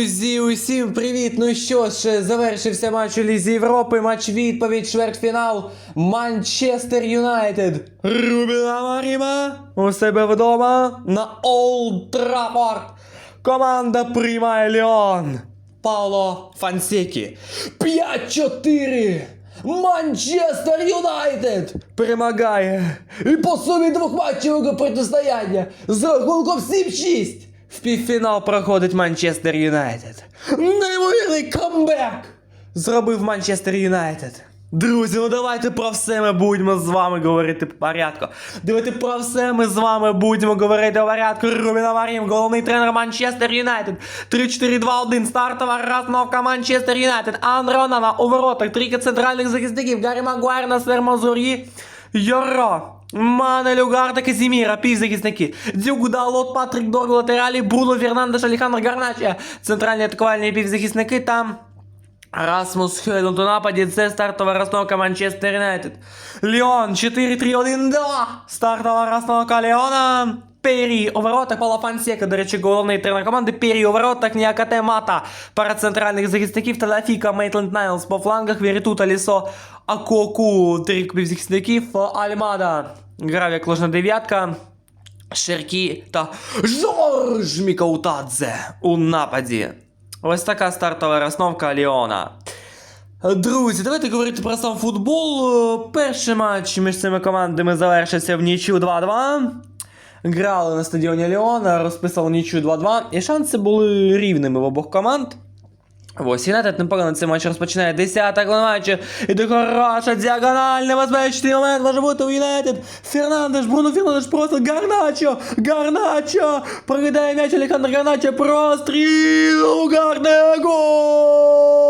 Друзі, усім привіт! Ну що ж, завершився матч у Лізі Європи, матч відповідь, чвертьфінал Манчестер Юнайтед. Рубіна Маріма у себе вдома на Олд Траффорд. Команда приймає Ліон. Пауло Фансекі. 5-4. Манчестер Юнайтед перемагає. І по сумі двохматчевого протистояння з рахунком 7-6. В півфінал проходить Манчестер Юнайтед. Неймовірний камбек зробив Манчестер Юнайтед. Друзі, ну давайте про все ми будемо з вами говорити по порядку. Давайте про все ми з вами будемо говорити по порядку. Рубін Аварім, головний тренер Манчестер Юнайтед. 3-4-2-1, стартова розновка Манчестер Юнайтед. Андре Онана у трійка центральних захисників, Гаррі Магуайр, Насер Мазурі, Йоро. Мане Люгар та Казіміра, півзахисники. Дюк Далот, Патрик Дорг, латералі, Бруно Фернандеш, Алехандр Гарнача, центральні атакувальні півзахисники там. Расмус Хейлунд у нападі, це стартова розновка Манчестер Юнайтед. Ліон 4-3-1-2. Стартова розновка Ліона. Пері у воротах Пала Фансека, до речі, головний тренер команди. Пері у воротах, Ніакате Мата. Пара центральних захисників Таляфіка, Мейтленд Найлс по флангах, Вірітута, Лісо, Акоку, трик півзахисників, Альмада. Грав як ложна дев'ятка. Шеркі та Жорж Мікаутадзе у нападі. Ось така стартова розновка Ліона. Друзі, давайте говорити про сам футбол. Перший матч між цими командами завершився в нічю 2-2. Грали на стадіоні Ліона, розписали нічю 2-2. І шанси були рівними в обох команд. Ось Юнайтед непогано цей матч розпочинає 10 хвилина матчу. Іде хороша діагональ, небезпечний момент може бути у Юнайтед. Фернандеш, Бруно Фернандеш просто Гарначо, Гарначо. Прокидає м'яч Олександр Гарначо, простріл, Гарне, гол!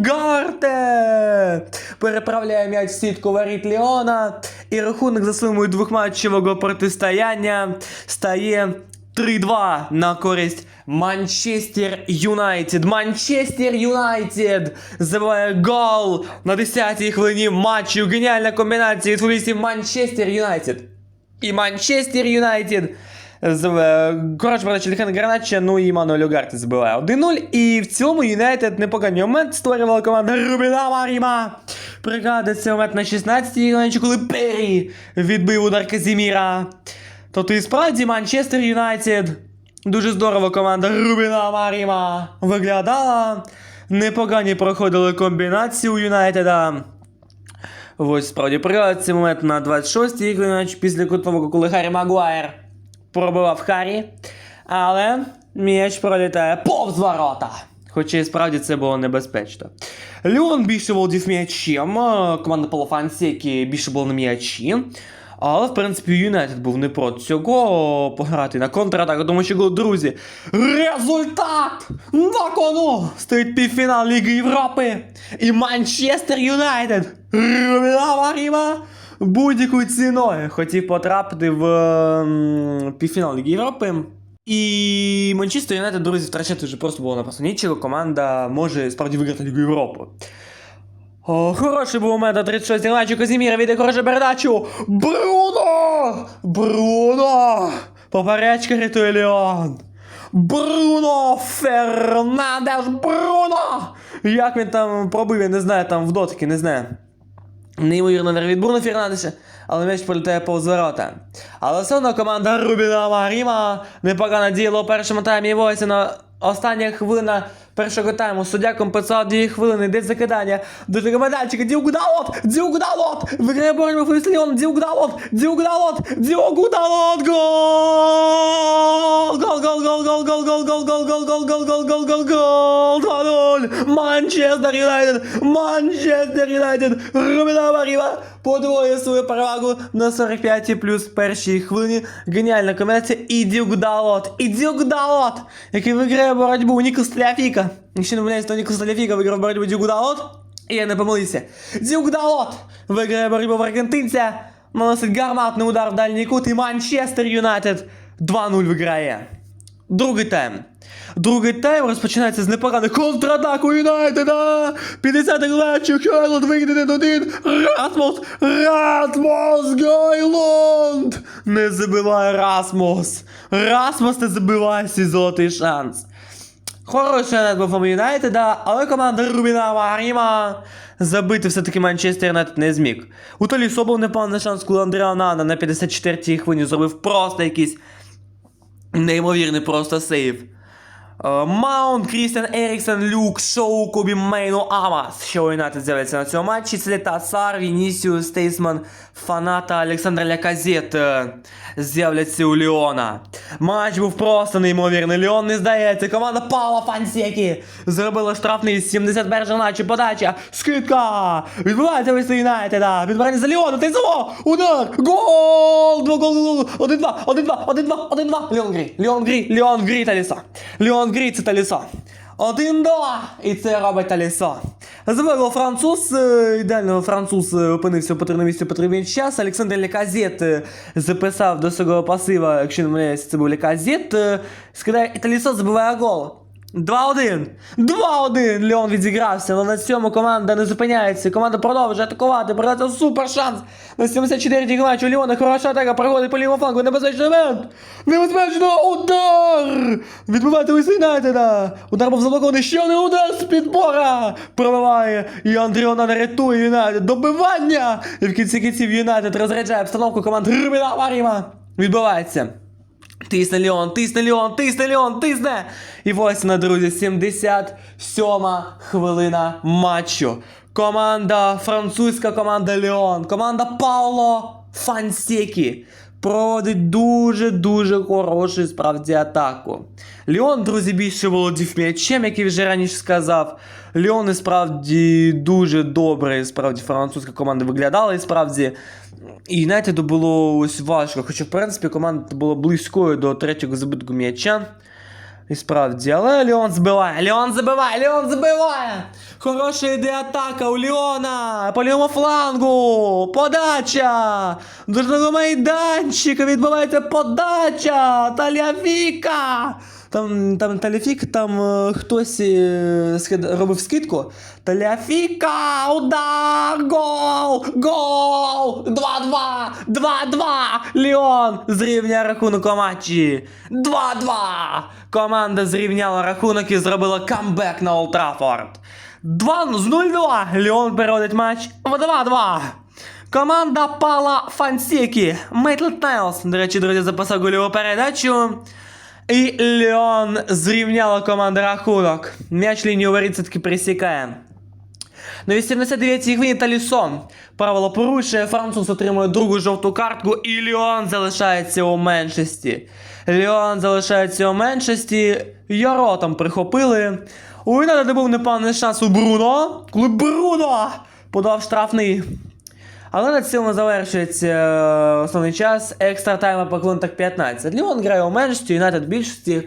Угарте! Переправляє м'яч в сітку воріт Ліона. І рахунок за сумою двохматчевого протистояння стає 3-2 на користь Манчестер Юнайтед. Манчестер Юнайтед забиває гол на 10-й хвилині матчу. Геніальна комбінація від футболістів Манчестер Юнайтед. І Манчестер Юнайтед. З- Коротше, Ліхан Гранача, ну і Мануель Угарте забиває 1-0. І в цілому Юнайтед непоганий момент створювала команда Рубіна Маріма. Пригадується момент на 16-й хвилині, коли Перрі відбив удар Казіміра. Тобто і справді Манчестер Юнайтед. Дуже здорово команда Рубіна Маріма виглядала. Непогані проходили комбінації у Юнайтеда. Ось справді пригадується момент на 26-й хвилині після кутового, коли Харрі Магуайр пробивав Харрі. Але м'яч пролітає повз ворота. Хоча і справді це було небезпечно. Леон більше володів м'ячем, а команда Полофансіки більше була на м'ячі. Але, в принципі, Юнайтед був не проти цього пограти на контратаку, тому що, друзі, результат на кону стоїть півфінал Ліги Європи і Манчестер Юнайтед. Рубіна Маріма будь-якою ціною хотів потрапити в ем, півфінал Ліги Європи. І Манчестер Юнайтед, друзі, втрачати вже просто було написано нічого. Команда може справді виграти Лігу Європи. О, хороший був на 36 матчу Казіміра віде хорошу передачу. Бруно! Бруно! Поперечка рятує Леон. Бруно Фернандеш Бруно! Як він там пробив, я не знаю, там в дотики, не знаю. Неймовірно не від Бруно Фернандеша, але м'яч політає повз ворота. Але все одно команда Рубіна Маріма непогано діяла у першому таймі. Ось на остання хвилина першого тайму. Суддя компенсував 2 хвилини, йде закидання. До того медальчика. Діук Далот! Діук Далот! Виграє боротьбу Флісліон! Діук Далот! Діук Далот! Діук Гол! Гол, гол, гол, гол, гол, гол, гол, гол, гол, гол, гол, гол, гол, гол, гол! 2-0! Манчестер Юнайтед! Манчестер Юнайтед! Рубіна Маріма подвоює свою перевагу на 45-й плюс першій хвилині. Геніальна комбінація. І Дюк Далот! І Дюк Який виграє боротьбу Нікос Таляфіка. Еще напоминаю, что Николас Ляфига выиграл борьбу Дюгудалот. И я напомнился. Дюгудалот выиграет борьбу аргентинца. Наносит гарматный удар в дальний кут. И Манчестер Юнайтед 2-0 выиграє. Другий тайм. Другий тайм розпочинається з непоганих контратаку Юнайтеда! 50 глечів, Херланд вигнене один, Расмус, Расмус, Гайланд! Не забиває Расмус! Расмус не забиває свій золотий шанс. Хороший над був у Юнайтеда, але команда Рубіна Варіма забити все-таки Манчестер Юнайтед не зміг. У Толісо був непевний шанс, коли Андріа Нана на 54-й хвилині зробив просто якийсь неймовірний просто сейв. Е, Маунт, Крістіан Еріксон, Люк, Шоу, Кобі Мейну, Амас. Що Юнайтед з'являється на цьому матчі. Це Сар, Вінісіус, Стейсман, Фаната, Олександр Ляказет е, з'являться у Ліона. Матч був просто неймовірний. Ліон не здається. Команда Паула Фансекі зробила штрафний з 71 матчі. Подача. Скидка. Відбувається весь Юнайтеда. Відбирання за Ліона. Ти зво. Удар. Гол. Два гол. Один-два, один-два, один-два, один-два. Ліон Грі. Ліон Грі. Ліон Грі Таліса. Ліон Грі це Таліса. Один-два. І це робить Таліса. Завело француз, е, ідеально француз е, опинився по на місці у потрібний час. Олександр Леказет е, записав до свого пасива, якщо не помиляюсь, це був Леказет. е, Скидає і забиває гол. 2-1. 2-1. Леон відзігрався, але на цьому команда не зупиняється. Команда продовжує атакувати. Продається супер шанс. На 74-й матчі у Леона хороша атака проходить по лівому флангу. Небезпечний момент. Небезпечно удар. Відбивати у Юнайтеда. Удар був заблокований. Ще один удар з підбора. Пробиває. І Андріона не Юнайтед. Добивання. І в кінці кінців Юнайтед розряджає обстановку команд Рубіна Маріма. Відбувається. Тисне Леон, тисне Леон, тисне Леон, тисне! І ось на друзі, 77 хвилина матчу. Команда, французька команда Леон, команда Пауло Фансекі проводить дуже-дуже хорошу справді атаку. Леон, друзі, більше володів м'ячем, як я вже раніше сказав. Леон і справді дуже добре, і справді французька команда виглядала, і справді. І Юнайтеду було ось важко, хоча, в принципі, команда була близькою до третього забитку м'яча. І справді, але Леон збиває, Леон забиває, Леон забиває! Хороша йде атака у Леона! По лівому флангу! Подача! До майданчика відбувається подача! Таліафіка! Там, там Таліфік, там е, хтось е, скид- робив скидку. Таляфіка! Удар! Гол! Гол! 2-2! 2-2! Леон зрівняє рахунок у матчі. 2-2! Команда зрівняла рахунок і зробила камбек на Олд Траффорд. 2 з 0-2. Леон переводить матч в 2-2. Команда Пала Фансекі. Мейтлет Найлс, до речі, друзі, записав гольову передачу. І Леон зрівняла команда рахунок. М'яч лінію воріт все-таки присікає. На 89-й хвилині Талісон. Правило порушує, француз отримує другу жовту картку, і Леон залишається у меншості. Леон залишається у меншості. Яро там прихопили. У Юнайтеда був непевний шанс у Бруно, коли Бруно подав штрафний. Але на цьому завершується е, основний час. Екстра тайма по клунтах 15. Ліон грає у меншості, Юнайтед в більшості.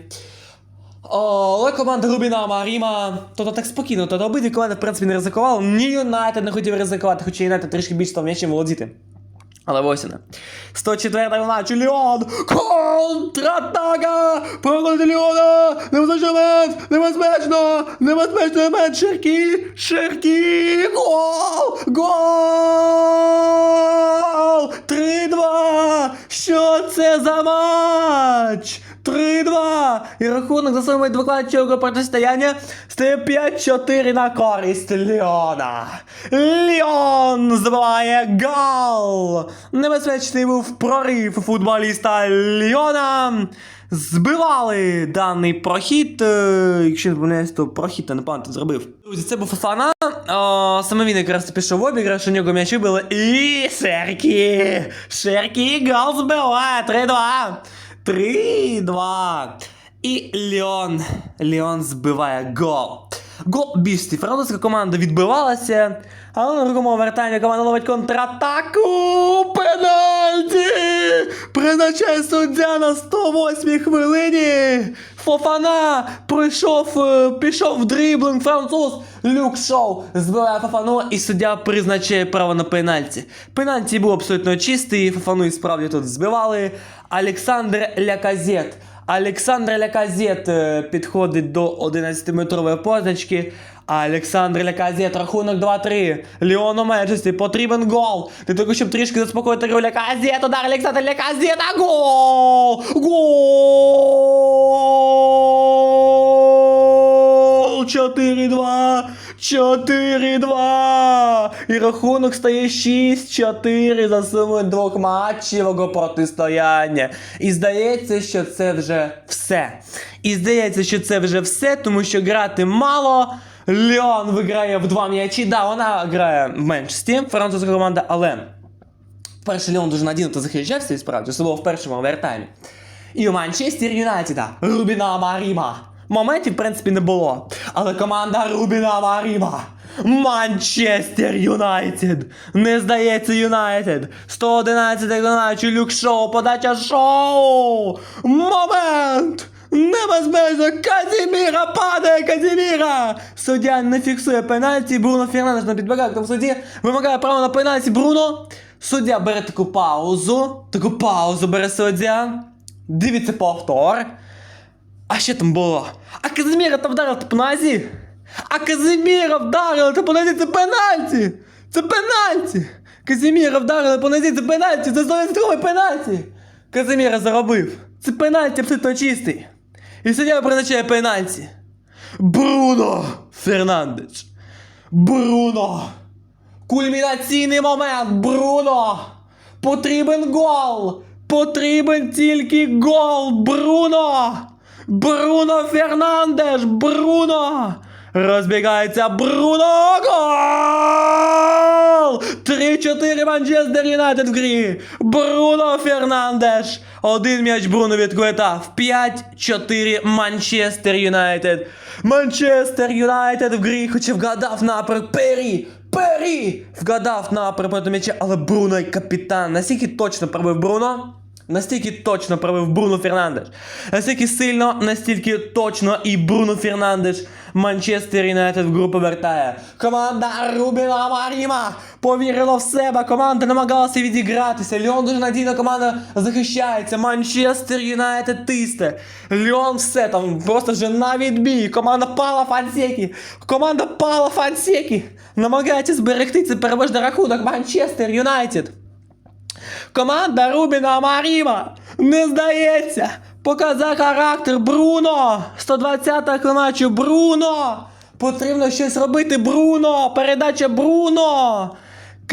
Але команда Рубіна Маріма. Тобто так спокійно. Тобто обидві команди, в принципі, не ризикували. Ні Юнайтед не хотів ризикувати, хоча Юнайтед трішки більше став м'ячем володіти. Але ось вона. 104 вона. Леон! Контратака! Проти! Небезпечний момент! Небезпечно! Небезпечний мед! Ширкі! Ширкі! Гол! Гол! 3-2! Що це за матч? 3-2! І рахунок за самого двокладчого протистояння стає 5-4 на користь Ліона. Ліон забиває гол! Небезпечний був прорив футболіста Ліона. Збивали даний прохід. е, Якщо не помиляюсь, то прохід непогано тут зробив. Друзі, це був Фафана. О, саме він якраз пішов в обіграш, у нього м'ячі були. І Шеркі! Шеркі гол збиває 3-2. 3-2. І Леон. Леон збиває гол. Гол бісті. Французька команда відбивалася. Але на другому овертаймі команда ловить контратаку. Пенальті! Призначає суддя на 108 хвилині. Фофана пройшов, е, пішов в дриблинг француз. Люк Шоу збиває Фофану і суддя призначає право на пенальті. Пенальті був абсолютно чистий, Фофану і справді тут збивали. Олександр Ляказет. Олександр Ляказет е, підходить до 11-метрової позначки. Олександр Ляказет, рахунок 2-3. Ліон у меншості, потрібен гол. Для того, щоб трішки заспокоїти гру Ляказет. Удар Олександр Ляказета. Гол! Гол! 4-2! 4-2! І рахунок стає 6-4 за сумою двох матчевого протистояння. І здається, що це вже все. І здається, що це вже все, тому що грати мало. Леон виграє в два м'ячі. Да, вона грає в меншості, французька команда, але перший Леон дуже надійно захищався і справді, особливо в першому овертаймі. І у Манчестер Юнайтеда Рубіна Маріма. Моментів, в принципі, не було. Але команда Рубіна Маріма. Манчестер Юнайтед. Не здається Юнайтед. 111 виконавчий люк шоу, подача шоу. Момент! Небезпечно! Казіміра падає! Казіміра! Суддя не фіксує пенальті. Бруно Фернандеш на підбирає там судді. Вимагає право на пенальті. Бруно. Суддя бере таку паузу. Таку паузу бере суддя. Дивиться повтор. А що там було? А Казиміра та вдарив по нозі? А Казиміра вдарили по нозі, це пенальті! Це пенальті! Казиміра вдарили по нозі, це пенальті! Це 100% пенальті! Казиміра заробив! Це пенальті абсолютно чистий! І суддя призначає пенальті! Бруно Фернандеш! Бруно! Кульмінаційний момент, Бруно! Потрібен гол! Потрібен тільки гол, Бруно! Бруно Фернандеш! Бруно! Розбігається Бруно! Гол! 3-4 Манчестер Юнайтед в грі! Бруно Фернандеш! Один м'яч Бруно відквитав. 5-4 Манчестер Юнайтед. Манчестер Юнайтед в грі, хоча вгадав напрямок Пері! Пері! Вгадав напрямок проти м'яча, але Бруно як капітан. Настільки точно пробив Бруно. Настільки точно пробив Бруно Фернандеш. Настільки сильно, настільки точно і Бруно Фернандеш Манчестер Юнайтед в гру повертає. Команда Рубіна Маріма повірила в себе. Команда намагалася відігратися. Ліон дуже надійно команда захищається. Манчестер Юнайтед тисте. Ліон все там просто вже на відбій. Команда Пала Фансекі. Команда Пала Фансекі намагається зберегти цей переможний рахунок Манчестер Юнайтед. Команда Рубіна Маріма не здається. Показав характер Бруно. 120-та клиначу Бруно. Потрібно щось робити. Бруно. Передача Бруно.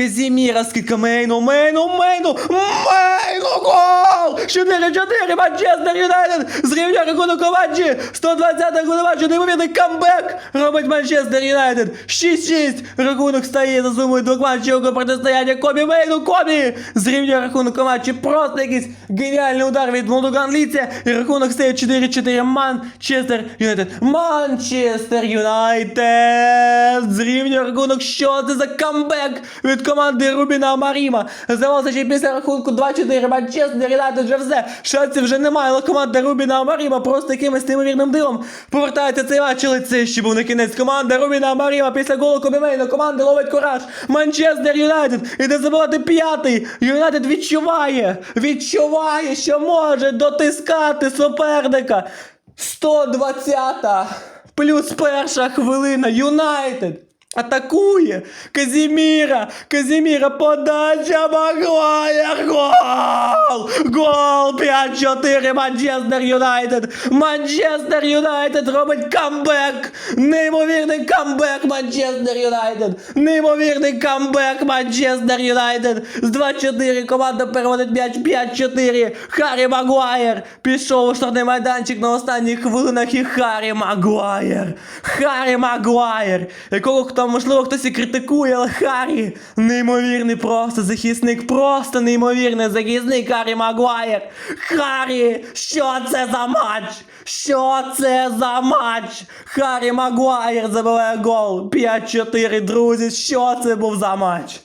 Казіміра скільки Мейну, Мейну, Мейну, Мейну, гол! 4-4, Манчестер Юнайтед зрівняв рахунок у матчі, 120-та клиначу, неймовірний камбек робить Манчестер Юнайтед, 6-6, рахунок стає за сумою двох матчів протистояння Кобі Мейну, Кобі зрівняв рахунок у матчі, просто якийсь геніальний удар від молодого англійця, і рахунок стає 4-4, Манчестер Юнайтед, Манчестер Юнайтед зрівняв рахунок, що це за камбек від команди Рубіна Маріма. Здавалося, що після рахунку 2-4 Манчестер Юнайтед вже все. Шансів вже немає, але команда Рубіна Маріма просто якимось неймовірним дивом повертається цей матч, але це ще був не кінець. Команда Рубіна Маріма після голу Кобімейна. Команда ловить кураж. Манчестер Юнайтед. І не забувати п'ятий. Юнайтед відчуває, відчуває, що може дотискати суперника. 120-та. Плюс перша хвилина. Юнайтед. Атакує Казіміра! Казіміра подача Магуайр! Гол! Гол! 5-4 Манчестер Юнайтед! Манчестер Юнайтед робить камбек! Неймовірний камбек Манчестер Юнайтед! Неймовірний камбек Манчестер Юнайтед! З 2-4 команда переводить м'яч 5-4. Харрі Магуайр пішов у штрафний майданчик на останніх хвилинах і Харрі Магуайр! Харрі Магуайр! Якого хто, можливо, хтось і критикує, але Харрі неймовірний просто захисник, просто неймовірний захисник Харрі Магуайр. Харрі, що це за матч? Що це за матч? Харрі Магуайр забиває гол. 5-4, друзі, що це був за матч?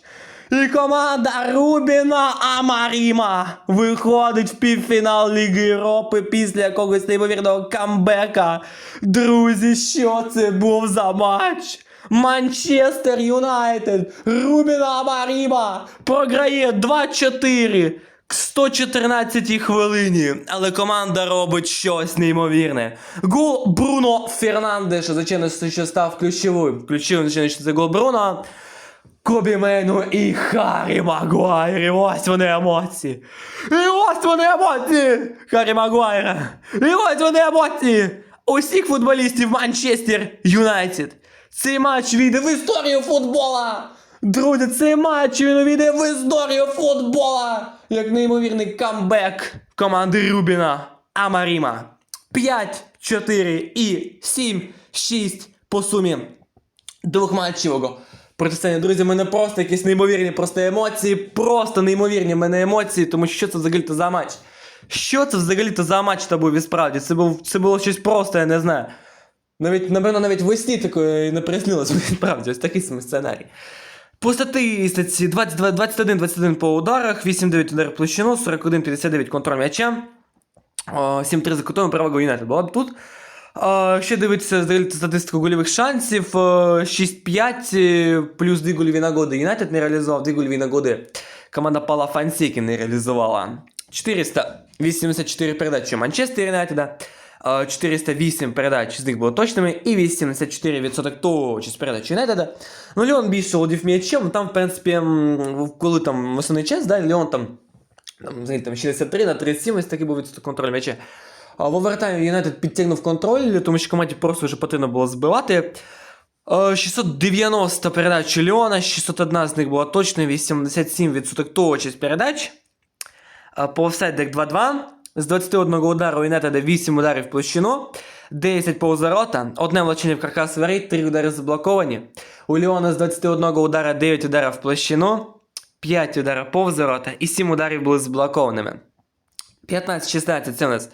І команда Рубіна Амаріма виходить в півфінал Ліги Європи після якогось неймовірного камбека. Друзі, що це був за матч? Манчестер Юнайтед, Рубіна Амаріма програє 2-4. к 114 хвилині, але команда робить щось неймовірне. Гол Бруно Фернандеша, звичайно, що став ключовим. Ключовим, звичайно, це гол Бруно. Кобі Мейну і Харі Магуайр. І ось вони емоції. І ось вони емоції. Харі Магуайра. І ось вони емоції. Усіх футболістів Манчестер Юнайтед. Цей матч війде в історію футбола. Друзі, цей матч він увійде в історію футбола. Як неймовірний камбек команди Рубіна Амаріма. 5, 4 і 7, 6 по сумі двох двохматчевого протистояння. Друзі, в мене просто якісь неймовірні просто емоції, просто неймовірні в мене емоції, тому що це взагалі-то за матч? Що це взагалі-то за матч то був і справді? Це, був, це було щось просто, я не знаю. Навіть, напевно, навіть в сні такої не приснилось, справді, ось такий самий сценарій. По статистиці 21, 21 по ударах, 8-9 удар площину, 41-59 контроль м'яча. 7-3 за кутом перевага Юнайтед була б тут. Ще взагалі статистику гольових шансів. е, 6-5 е, плюс 2 гольові нагоди. Юнайтед не реалізував 2 гольові нагоди. Команда Пала Фансіки не реалізувала. 484 передачі Манчестер Юнайтеда. Е, 408 передач з них було точними і 84% точність передач Юнайтеда. Ну, Леон більше володів м'ячем, там, в принципі, коли там основний час, да, Леон там там, там 63 на 37, ось такий був відсоток контроль м'яча. В овертаймі Юнайтед підтягнув контроль, тому що команді просто вже потрібно було збивати. Е, 690 передач Леона, 601 з них була точна, 87% точність передач. По офсайдах 2-2. З 21 удару у Юнайтеда 8 ударів площину, 10 повз одне влучення в каркас воріт, 3 удари заблоковані. У Леона з 21 удара 9 ударів в площину, 5 ударів повз ворота і 7 ударів були заблокованими. 15-16 це у нас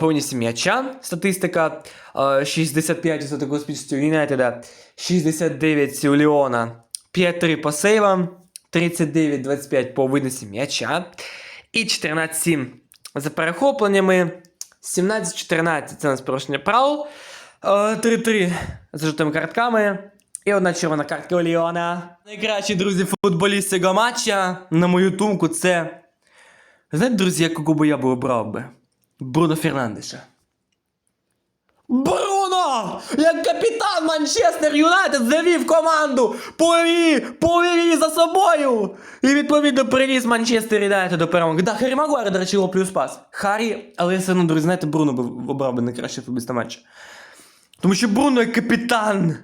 повністю м'яча. Статистика 65% успішності у Юнайтеда, 69 у Леона, 5-3 по сейвам, 39-25 по виносі м'яча і 14-7 за перехопленнями. 17-14 це нас порушення правил. Е, 3-3 за жовтими картками. І одна червона картка у Ліона. Найкращі друзі футболіст цього матча, на мою думку, це. Знаєте, друзі, якого би я би обрав би? Бруно Фернандеша. Бруно! Як капітан Манчестер Юнайтед завів команду, повів, повів за собою. І відповідно привіз Манчестер Юнайтед до перемоги. Да, Харі Магуайр, до речі, його плюс пас. Харі, але я все одно, друзі, знаєте, Бруно би обрав би найкраще футболіста матчу. Тому що Бруно як капітан.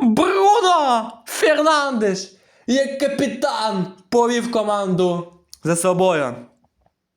Бруно Фернандеш, як капітан, повів команду за собою.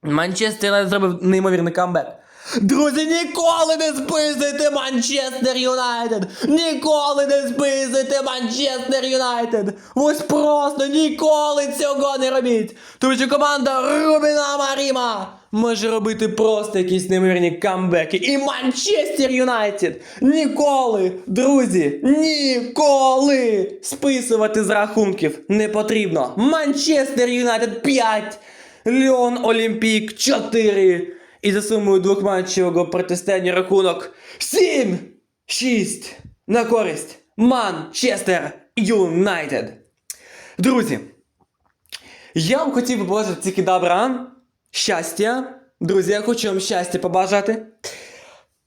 Манчестер Юнайтед зробив неймовірний камбек. Друзі, ніколи не списуйте Манчестер Юнайтед! Ніколи не списуйте Манчестер Юнайтед! Ось просто ніколи цього не робіть! Тому що команда Рубіна Маріма може робити просто якісь неймовірні камбеки. І Манчестер Юнайтед ніколи, друзі, ніколи списувати з рахунків не потрібно. Манчестер Юнайтед 5, Леон Олімпік 4. І за сумою двохматчевого протистояння рахунок 7-6 на користь Манчестер Юнайтед. Друзі, я вам хотів би побажати тільки добра, щастя. Друзі, я хочу вам щастя побажати.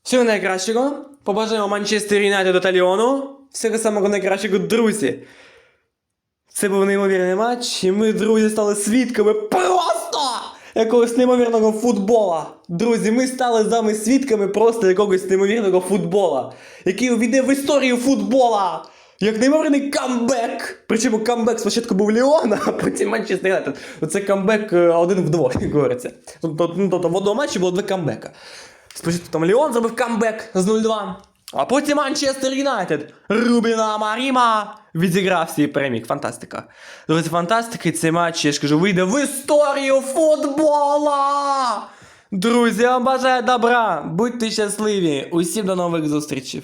Всього найкращого. Побажаємо Манчестер Юнайтеду та Ліону. Всього самого найкращого, друзі. Це був неймовірний матч, і ми, друзі, стали свідками просто якогось неймовірного футбола. Друзі, ми стали з вами свідками просто якогось неймовірного футбола, який увійде в історію футбола. Як неймовірний камбек. Причому камбек спочатку був Ліон, а потім Манчестер Юнайтед. Оце камбек е, один в двох, як говориться. Тобто, ну, тобто в одному матчі було два камбека. Спочатку там Ліон зробив камбек з 0-2. А потім Манчестер Юнайтед. Рубіна Маріма відігрався і переміг. Фантастика. Друзі, фантастика. Цей матч, я ж кажу, вийде в історію футбола. Друзі, я вам бажаю добра. Будьте щасливі. Усім до нових зустрічей.